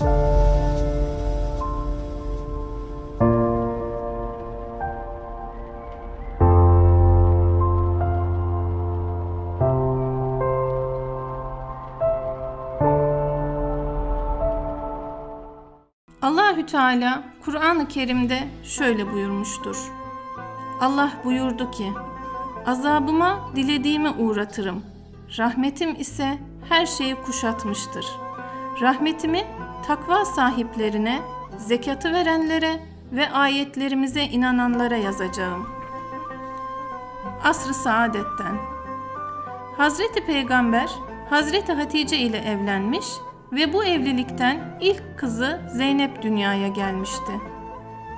Allahü Teala Kur'an-ı Kerim'de şöyle buyurmuştur. Allah buyurdu ki: Azabıma dilediğimi uğratırım. Rahmetim ise her şeyi kuşatmıştır. Rahmetimi takva sahiplerine, zekatı verenlere ve ayetlerimize inananlara yazacağım. Asr-ı Saadet'ten Hazreti Peygamber Hazreti Hatice ile evlenmiş ve bu evlilikten ilk kızı Zeynep dünyaya gelmişti.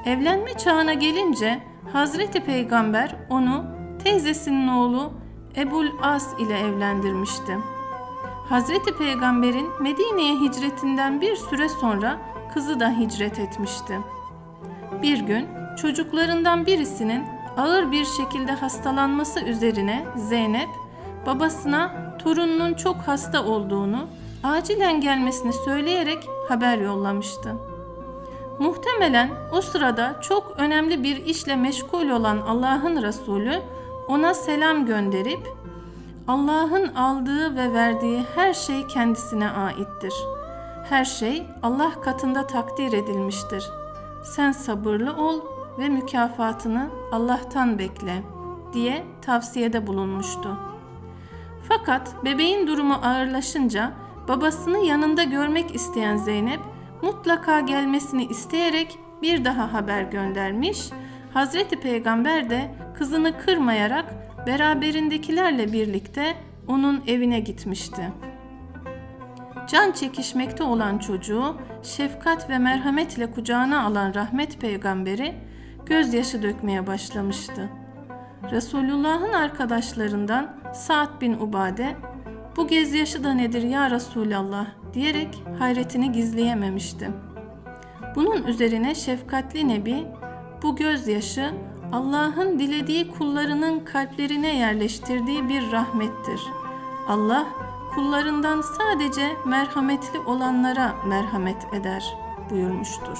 Evlenme çağına gelince Hazreti Peygamber onu teyzesinin oğlu Ebul As ile evlendirmişti. Hazreti Peygamber'in Medine'ye hicretinden bir süre sonra kızı da hicret etmişti. Bir gün çocuklarından birisinin ağır bir şekilde hastalanması üzerine Zeynep babasına torununun çok hasta olduğunu, acilen gelmesini söyleyerek haber yollamıştı. Muhtemelen o sırada çok önemli bir işle meşgul olan Allah'ın Resulü ona selam gönderip Allah'ın aldığı ve verdiği her şey kendisine aittir. Her şey Allah katında takdir edilmiştir. Sen sabırlı ol ve mükafatını Allah'tan bekle diye tavsiyede bulunmuştu. Fakat bebeğin durumu ağırlaşınca babasını yanında görmek isteyen Zeynep mutlaka gelmesini isteyerek bir daha haber göndermiş. Hazreti Peygamber de kızını kırmayarak beraberindekilerle birlikte onun evine gitmişti. Can çekişmekte olan çocuğu şefkat ve merhametle kucağına alan rahmet peygamberi gözyaşı dökmeye başlamıştı. Resulullah'ın arkadaşlarından Sa'd bin Ubade bu gözyaşı da nedir ya Resulallah diyerek hayretini gizleyememişti. Bunun üzerine şefkatli Nebi bu gözyaşı Allah'ın dilediği kullarının kalplerine yerleştirdiği bir rahmettir. Allah kullarından sadece merhametli olanlara merhamet eder buyurmuştur.